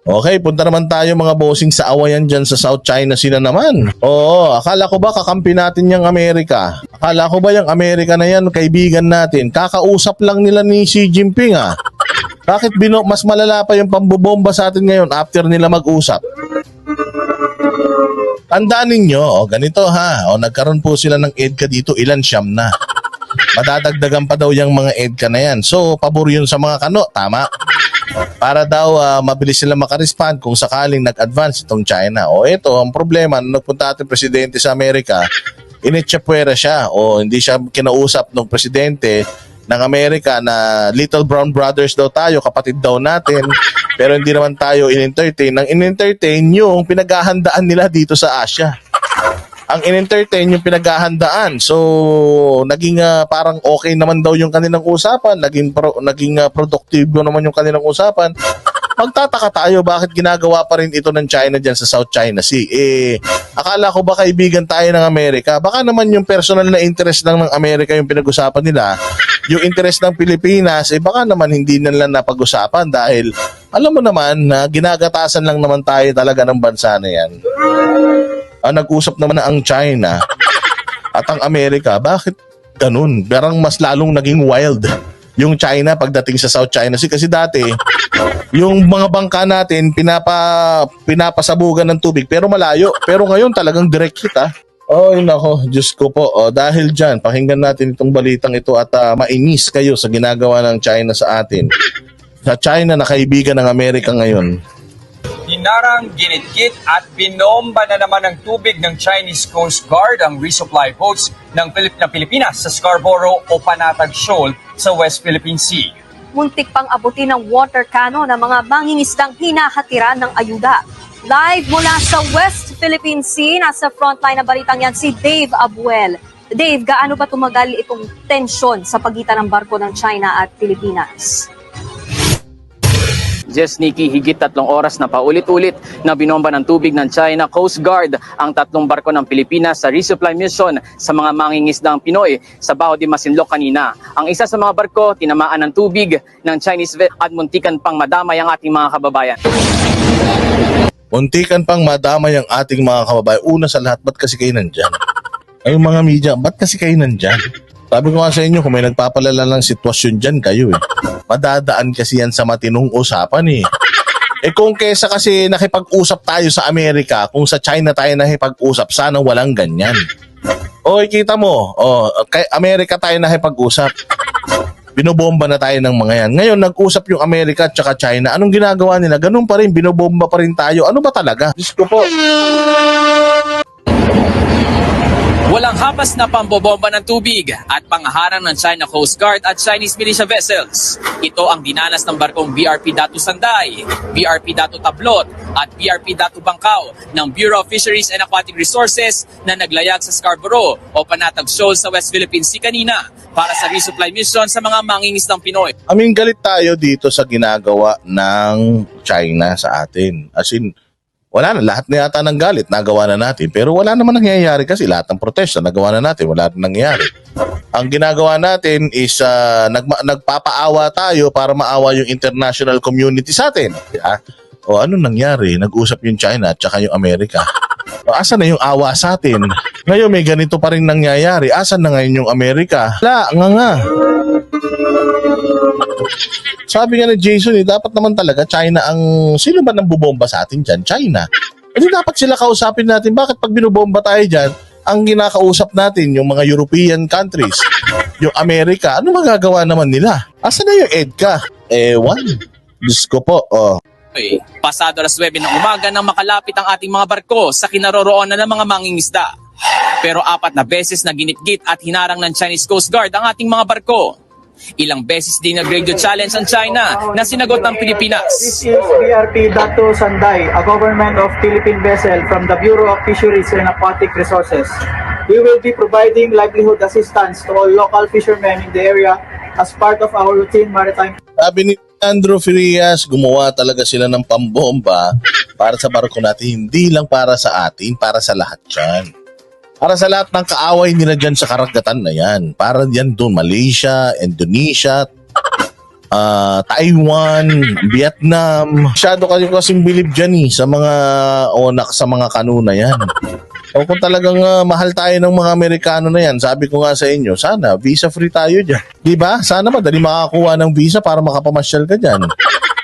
Okay, punta naman tayo mga bossing sa awayan dyan sa South China na naman. Oo, akala ko ba kakampi natin yung Amerika? Akala ko ba yung Amerika na yan, kaibigan natin? Kakausap lang nila ni Xi Jinping ah. Bakit bino mas malala pa yung pambobomba sa atin ngayon after nila mag-usap? Tandaan ninyo, oh, ganito ha, oh, nagkaroon po sila ng EDCA dito, ilan siyam na. Madadagdagan pa daw yung mga EDCA na yan. So, pabor yun sa mga kano, tama? Para daw ah, mabilis sila makarespond kung sakaling nag-advance itong China. O ito, ang problema, nung nagpunta ating presidente sa Amerika, initsapwera siya o hindi siya kinausap ng presidente ng Amerika na little brown brothers daw tayo, kapatid daw natin. Pero hindi naman tayo in-entertain. Nang in-entertain yung pinaghahandaan nila dito sa Asia ang in-entertain yung pinaghahandaan. So, naging ah, parang okay naman daw yung kanilang usapan, naging pro, naging ah, productive naman yung kanilang usapan. Magtataka tayo bakit ginagawa pa rin ito ng China diyan sa South China Sea. Eh, akala ko ba kaibigan tayo ng Amerika? Baka naman yung personal na interest lang ng Amerika yung pinag-usapan nila. Yung interest ng Pilipinas, eh baka naman hindi nila napag-usapan dahil alam mo naman na ginagatasan lang naman tayo talaga ng bansa na yan ah, nag-usap naman na ang China at ang Amerika, bakit ganun? Parang mas lalong naging wild yung China pagdating sa South China Sea. Kasi dati, yung mga bangka natin, pinapa, pinapasabugan ng tubig pero malayo. Pero ngayon talagang direct hit ah. Oh, nako, Diyos ko po. Oh, dahil dyan, pakinggan natin itong balitang ito at ah, mainis kayo sa ginagawa ng China sa atin. Sa China na kaibigan ng Amerika ngayon. Hinarang, ginitkit at binomba na naman ng tubig ng Chinese Coast Guard ang resupply boats ng, Pilip ng Pilipinas sa Scarborough o Panatag Shoal sa West Philippine Sea. muntik pang abutin ng water cannon ng mga mangingisdang hinahatiran ng ayuda. Live mula sa West Philippine Sea, nasa frontline na balitang yan si Dave Abuel. Dave, gaano ba tumagal itong tensyon sa pagitan ng barko ng China at Pilipinas? Jess Nikki, higit tatlong oras na paulit-ulit na binomba ng tubig ng China Coast Guard ang tatlong barko ng Pilipinas sa resupply mission sa mga mangingisdang Pinoy sa Baho de Masinloc kanina. Ang isa sa mga barko, tinamaan ng tubig ng Chinese vet at muntikan pang madamay ang ating mga kababayan. Muntikan pang madamay ang ating mga kababayan. Una sa lahat, ba't kasi kayo nandyan? Ay mga media, ba't kasi kayo nandyan? Sabi ko nga sa inyo, kung may nagpapalala ng sitwasyon dyan, kayo eh. Madadaan kasi yan sa matinong usapan eh. Eh kung kesa kasi nakipag-usap tayo sa Amerika, kung sa China tayo nakipag-usap, sana walang ganyan. O kita mo, o, kay Amerika tayo nakipag-usap. Binobomba na tayo ng mga yan. Ngayon, nag-usap yung Amerika at saka China. Anong ginagawa nila? Ganun pa rin, binobomba pa rin tayo. Ano ba talaga? Diyos ko po. Walang hapas na pambobomba ng tubig at pangharang ng China Coast Guard at Chinese militia vessels. Ito ang dinanas ng barkong BRP Datu Sanday, BRP Datu Tablot at BRP Datu Bangkaw ng Bureau of Fisheries and Aquatic Resources na naglayag sa Scarborough o Panatag Shoal sa West Philippine Sea kanina para sa resupply mission sa mga mangingisdang Pinoy. I galit tayo dito sa ginagawa ng China sa atin. As in, wala na. Lahat na yata ng galit, nagawa na natin. Pero wala naman nangyayari kasi lahat ng protesta, nagawa na natin. Wala na nangyayari. Ang ginagawa natin is uh, nagma- nagpapaawa tayo para maawa yung international community sa atin. Yeah? O ano nangyari? Nag-usap yung China at saka yung Amerika. O, asan na yung awa sa atin? Ngayon may ganito pa rin nangyayari. Asan na ngayon yung Amerika? Wala, nga nga. Sabi nga ni Jason, eh, dapat naman talaga China ang... Sino ba nang bubomba sa atin dyan? China. E di dapat sila kausapin natin. Bakit pag binubomba tayo dyan, ang ginakausap natin, yung mga European countries, yung Amerika, ano magagawa naman nila? Asa na yung EDCA? Ewan. Diyos ko po. Oh. Pasado alas 9 ng umaga nang makalapit ang ating mga barko sa kinaroroonan ng mga mangingisda. Pero apat na beses na ginitgit at hinarang ng Chinese Coast Guard ang ating mga barko. Ilang beses din nag-radio challenge ang China na sinagot ng Pilipinas. This is BRP Dato Sanday, a government of Philippine vessel from the Bureau of Fisheries and Aquatic Resources. We will be providing livelihood assistance to all local fishermen in the area as part of our routine maritime Sabi ni Andrew Firias, gumawa talaga sila ng pambomba para sa barko natin. Hindi lang para sa atin, para sa lahat yan. Para sa lahat ng kaaway nila dyan sa karagatan na yan. Para yan doon, Malaysia, Indonesia, ah, Taiwan, Vietnam. Masyado kayo kasing bilib dyan eh, sa mga onak, sa mga kanuna yan. O kung talagang ah, mahal tayo ng mga Amerikano na yan, sabi ko nga sa inyo, sana visa free tayo dyan. Di ba? Sana madali makakuha ng visa para makapamasyal ka dyan.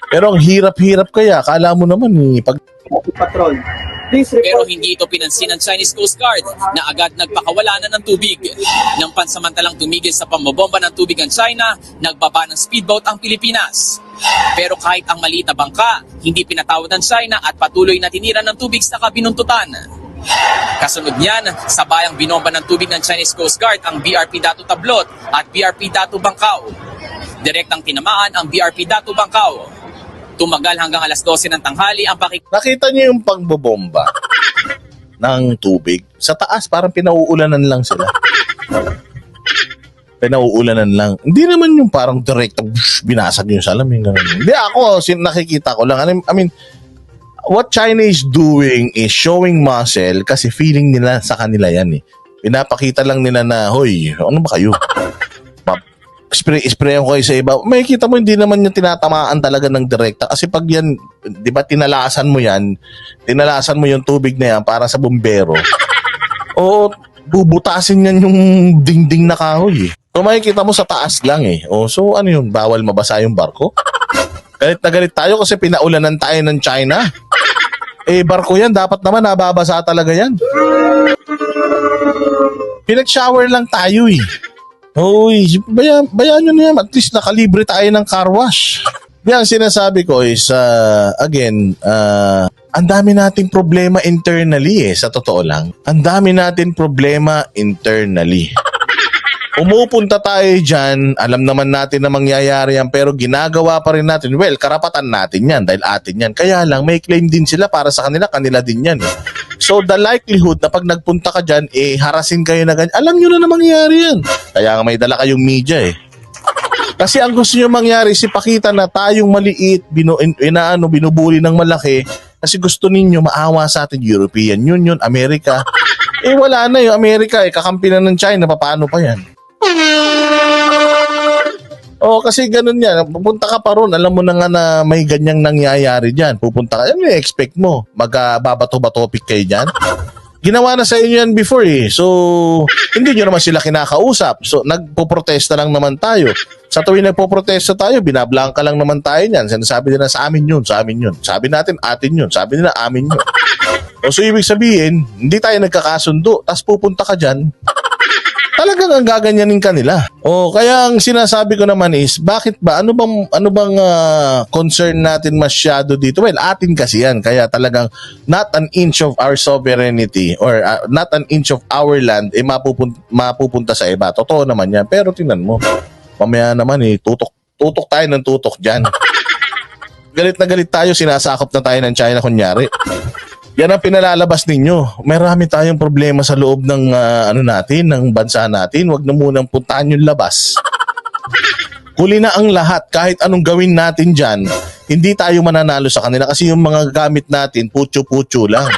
Pero ang hirap-hirap kaya, kala mo naman eh, pag Patrol. Pero hindi ito pinansin ng Chinese Coast Guard na agad nagpakawala na ng tubig. Nang pansamantalang tumigil sa pambobomba ng tubig ang China, nagbaba ng speedboat ang Pilipinas. Pero kahit ang maliit na bangka, hindi pinatawad ng China at patuloy na tinira ng tubig sa kabinuntutan. Kasunod niyan, sabayang binomba ng tubig ng Chinese Coast Guard ang BRP Datu Tablot at BRP Datu Bangkao. Direktang tinamaan ang BRP Datu Bangkao. Tumagal hanggang alas 12 ng tanghali ang pakik nakita niyo yung pangbobomba ng tubig. Sa taas, parang pinauulanan lang sila. Pinauulanan lang. Hindi naman yung parang direct, binasag yung salamin. Ganun. Hindi ako, sin nakikita ko lang. I mean- I mean, what China is doing is showing muscle kasi feeling nila sa kanila yan eh. Pinapakita lang nila na, hoy, ano ba kayo? Ma- spray spray ko kayo sa iba. May kita mo hindi naman yung tinatamaan talaga ng direkta kasi pag yan, 'di ba tinalasan mo yan, tinalasan mo yung tubig na yan para sa bumbero. o bubutasin yan yung dingding na kahoy. eh. So makikita mo sa taas lang eh. O so ano yun, bawal mabasa yung barko? Galit na galit tayo kasi pinaulanan tayo ng China. Eh barko yan, dapat naman nababasa talaga yan. Pinag-shower lang tayo eh. Uy, bayan, bayan nyo na yan. At least nakalibre tayo ng car wash. Yan, sinasabi ko is, uh, again, uh, ang dami nating problema internally eh, sa totoo lang. Ang dami natin problema internally. Umupunta tayo dyan, alam naman natin na mangyayari yan, pero ginagawa pa rin natin. Well, karapatan natin yan dahil atin yan. Kaya lang, may claim din sila para sa kanila, kanila din yan. Eh. So, the likelihood na pag nagpunta ka dyan, eh, harasin kayo na ganyan. Alam nyo na na mangyayari yan. Kaya nga may dala kayong media eh. Kasi ang gusto nyo mangyari, si pakita na tayong maliit, binu, in, inaano, binubuli ng malaki, kasi gusto ninyo maawa sa atin, European Union, Amerika. Eh wala na yung Amerika, eh, kakampi na ng China, paano pa yan? Oo, kasi ganun yan. Pupunta ka pa ron, alam mo na nga na may ganyang nangyayari dyan. Pupunta ka, ano expect mo? Magbabato-batopik kayo dyan? Ginawa na sa inyo yan before eh. So, hindi nyo naman sila kinakausap. So, nagpo-protesta lang naman tayo. Sa tuwing nagpo-protesta tayo, binablangka lang naman tayo niyan. Sinasabi nila sa amin yun, sa amin yun. Sabi natin, atin yun. Sabi nila, amin yun. O so, ibig sabihin, hindi tayo nagkakasundo. Tapos pupunta ka dyan, talagang ang gaganyanin kanila. O kaya ang sinasabi ko naman is bakit ba ano bang ano bang ah, concern natin masyado dito? Well, atin kasi yan kaya talagang not an inch of our sovereignty or ah, not an inch of our land eh mapupun- mapupunta sa iba. Totoo naman yan. Pero tingnan mo. Mamaya naman eh tutok tutok tayo ng tutok diyan. galit na galit tayo, sinasakop na tayo ng China kunyari. Yan ang pinalalabas ninyo. Marami tayong problema sa loob ng ah, ano natin, ng bansa natin. Huwag na munang puntahan yung labas. Huli na ang lahat. Kahit anong gawin natin dyan, hindi tayo mananalo sa kanila kasi yung mga gamit natin, putyo-putyo lang.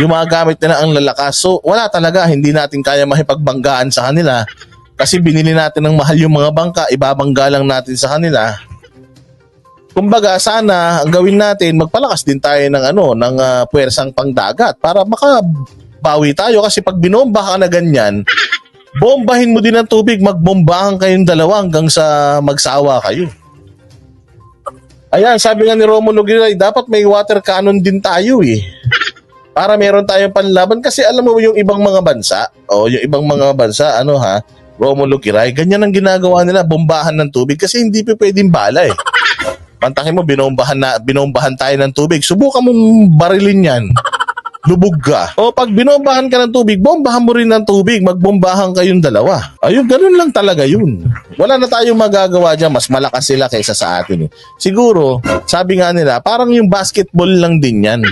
Yung mga gamit nila ang lalakas. So, wala talaga. Hindi natin kaya mahipagbanggaan sa kanila. Kasi binili natin ng mahal yung mga bangka, ibabangga lang natin sa kanila. Kumbaga, sana ang gawin natin, magpalakas din tayo ng ano, ng ah, puwersang pangdagat para makabawi tayo kasi pag binomba ka na ganyan, bombahin mo din ng tubig, magbombahan kayong dalawa hanggang sa magsawa kayo. Ayan, sabi nga ni Romulo Giray, dapat may water cannon din tayo eh. Para meron tayong panlaban kasi alam mo yung ibang mga bansa, o yung ibang mga bansa, ano ha, Romulo Giray, ganyan ang ginagawa nila, bombahan ng tubig kasi hindi pa pwedeng bala eh. Pantakin mo, binombahan, na, binombahan tayo ng tubig. Subukan mong barilin yan. Lubog ka. O pag binombahan ka ng tubig, bombahan mo rin ng tubig. Magbombahan kayong dalawa. Ayun, ganun lang talaga yun. Wala na tayong magagawa dyan. Mas malakas sila kaysa sa atin. Eh. Siguro, sabi nga nila, parang yung basketball lang din yan.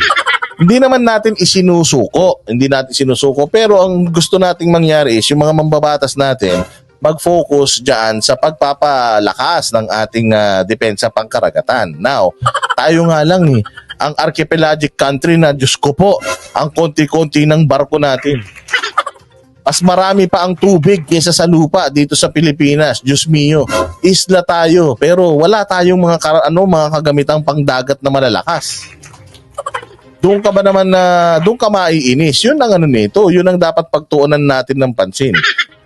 Hindi naman natin isinusuko. Hindi natin sinusuko. Pero ang gusto nating mangyari is yung mga mambabatas natin, mag-focus dyan sa pagpapalakas ng ating ah, depensa pangkaragatan. Now, tayo nga lang eh, ang archipelagic country na, Diyos ko po, ang konti-konti ng barko natin. Mas marami pa ang tubig kaysa sa lupa dito sa Pilipinas. Diyos mio. Isla tayo pero wala tayong mga kar- ano mga kagamitang pangdagat na malalakas. Doon ka ba naman na doon ka maiinis? Yun ang ano nito, yun ang dapat pagtuunan natin ng pansin.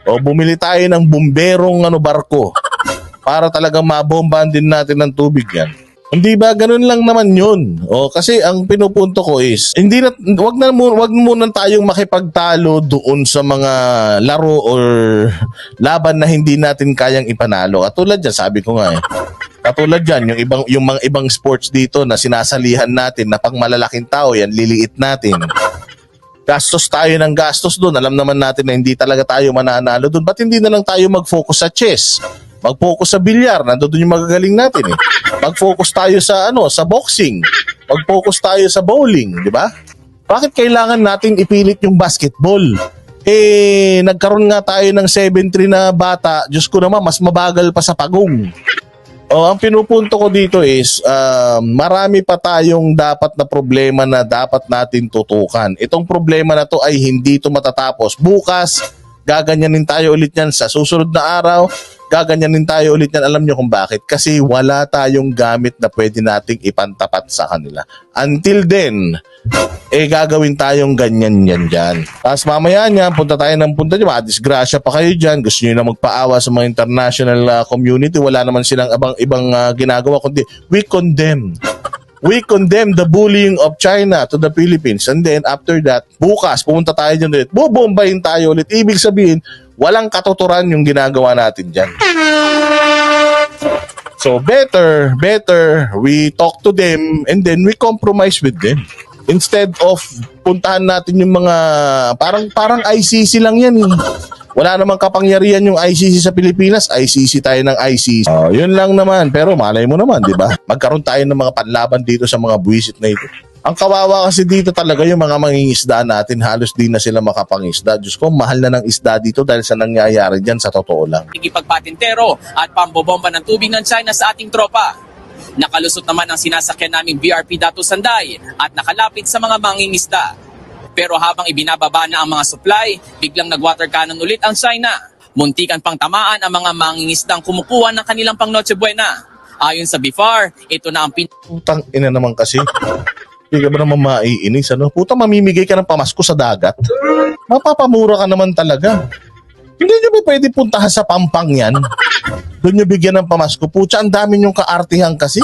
O bumili tayo ng bumberong ano barko para talagang mabombahan din natin ng tubig yan. Hindi ba ganun lang naman yun? O kasi ang pinupunto ko is hindi na wag na wag muna tayong makipagtalo doon sa mga laro or laban na hindi natin kayang ipanalo. Katulad diyan, sabi ko nga eh. Katulad diyan yung ibang yung mga ibang sports dito na sinasalihan natin na pang malalaking tao yan liliit natin. Gastos tayo ng gastos doon. Alam naman natin na hindi talaga tayo mananalo doon. Ba't hindi na lang tayo mag-focus sa chess? Mag-focus sa bilyar, nandoon yung magagaling natin eh. Mag-focus tayo sa ano, sa boxing. Mag-focus tayo sa bowling, di ba? Bakit kailangan natin ipilit yung basketball? Eh, nagkaroon nga tayo ng 7-3 na bata, Diyos ko naman, mas mabagal pa sa pagong. O, ang pinupunto ko dito is, um, marami pa tayong dapat na problema na dapat natin tutukan. Itong problema na to ay hindi to matatapos. Bukas, gaganyanin tayo ulit yan sa susunod na araw, gaganyanin tayo ulit yan. Alam nyo kung bakit? Kasi wala tayong gamit na pwede nating ipantapat sa kanila. Until then, eh gagawin tayong ganyan yan dyan. Tapos mamaya niya, punta tayo ng punta niya, disgrasya pa kayo dyan, gusto nyo na magpaawa sa mga international uh, community, wala naman silang abang, ibang uh, ginagawa, kundi we condemn. We condemn the bullying of China to the Philippines. And then after that, bukas, pumunta tayo dyan ulit, bubombayin tayo ulit. Ibig sabihin, walang katuturan yung ginagawa natin dyan. So better, better we talk to them and then we compromise with them. Instead of puntahan natin yung mga parang parang ICC lang yan eh. Wala namang kapangyarihan yung ICC sa Pilipinas, ICC tayo ng ICC. Oh, yun lang naman. Pero malay mo naman, di ba? Magkaroon tayo ng mga panlaban dito sa mga buwisit na ito. Ang kawawa kasi dito talaga yung mga mangingisda natin, halos di na sila makapangisda. Diyos ko, mahal na ng isda dito dahil sa nangyayari dyan sa totoo lang. Ikipagpatintero at pambobomba ng tubig ng China sa ating tropa. Nakalusot naman ang sinasakyan naming BRP Dato Sanday at nakalapit sa mga mangingisda. Pero habang ibinababa na ang mga supply, biglang nag-water cannon ulit ang China. Muntikan pang tamaan ang mga mangingisdang kumukuha ng kanilang pang Noche Buena. Ayon sa BIFAR, ito na ang pin Putang ina naman kasi. Hindi ka ba naman maiinis? Ano? Puta, mamimigay ka ng pamasko sa dagat. Mapapamura ka naman talaga. Hindi nyo ba pwede puntahan sa pampang yan? Doon nyo bigyan ng pamasko. Pucha, ang dami nyong kaartihan kasi.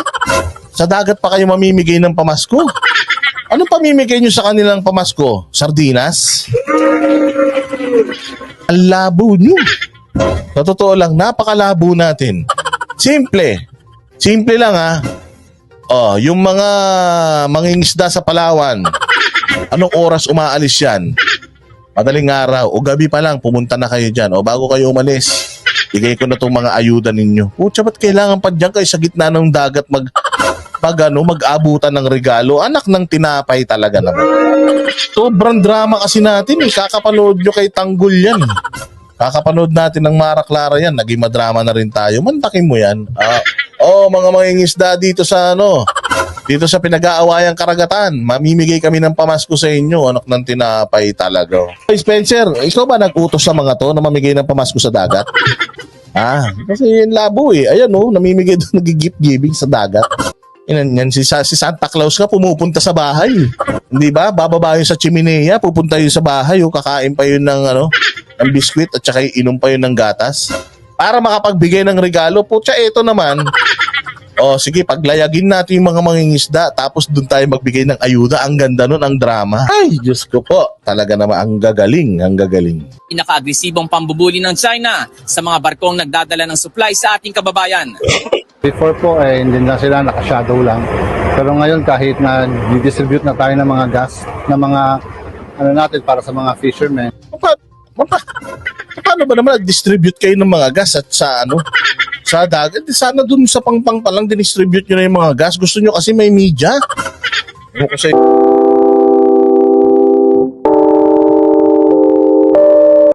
Sa dagat pa kayo mamimigay ng pamasko. Anong pamimigay nyo sa kanilang pamasko? Sardinas? Ang labo nyo. Sa totoo lang, napakalabo natin. Simple. Simple lang ha. Oh, yung mga mangingisda sa Palawan. Anong oras umaalis yan? Madaling araw o gabi pa lang pumunta na kayo diyan o bago kayo umalis. Bigay ko na tong mga ayuda ninyo. Putya, ba't kailangan pa dyan kayo sa gitna ng dagat mag pag ano, mag-abutan ng regalo? Anak ng tinapay talaga naman. Sobrang drama kasi natin eh. Kakapanood nyo kay Tanggol yan. Kakapanood natin ng Mara Clara yan. Naging madrama na rin tayo. Mantakin mo yan. Ah, oh, mga mangingisda dito sa ano, dito sa pinag-aawayang karagatan. Mamimigay kami ng pamasko sa inyo. Anak ng tinapay talaga. Hey Spencer, ikaw ba nag-utos sa mga to na mamigay ng pamasko sa dagat? Ah, kasi yun labo eh. Ayan oh, namimigay doon nag-gift giving sa dagat. Yan, yan si, si Santa Claus ka pumupunta sa bahay. Hindi ba? Bababa yun sa chimenea, pupunta yun sa bahay, oh, kakain pa yun ng ano, ng biskwit at saka inom pa yun ng gatas. Para makapagbigay ng regalo, putya, eto naman. Oh, sige, paglayagin natin yung mga mangingisda tapos doon tayo magbigay ng ayuda. Ang ganda nun, ang drama. Ay, Diyos ko po. Talaga naman, ang gagaling, ang gagaling. pinaka-agresibong pambubuli ng China sa mga barkong nagdadala ng supply sa ating kababayan. Before po, eh, hindi na sila, naka-shadow lang. Pero ngayon, kahit na distribute na tayo ng mga gas, ng mga, ano natin, para sa mga fishermen, Pa, pa, paano ba naman nag-distribute kayo ng mga gas at sa ano? Sa dagat, Di sana dun sa pangpang pa lang dinistribute nyo na yung mga gas. Gusto nyo kasi may media. Ano ko sa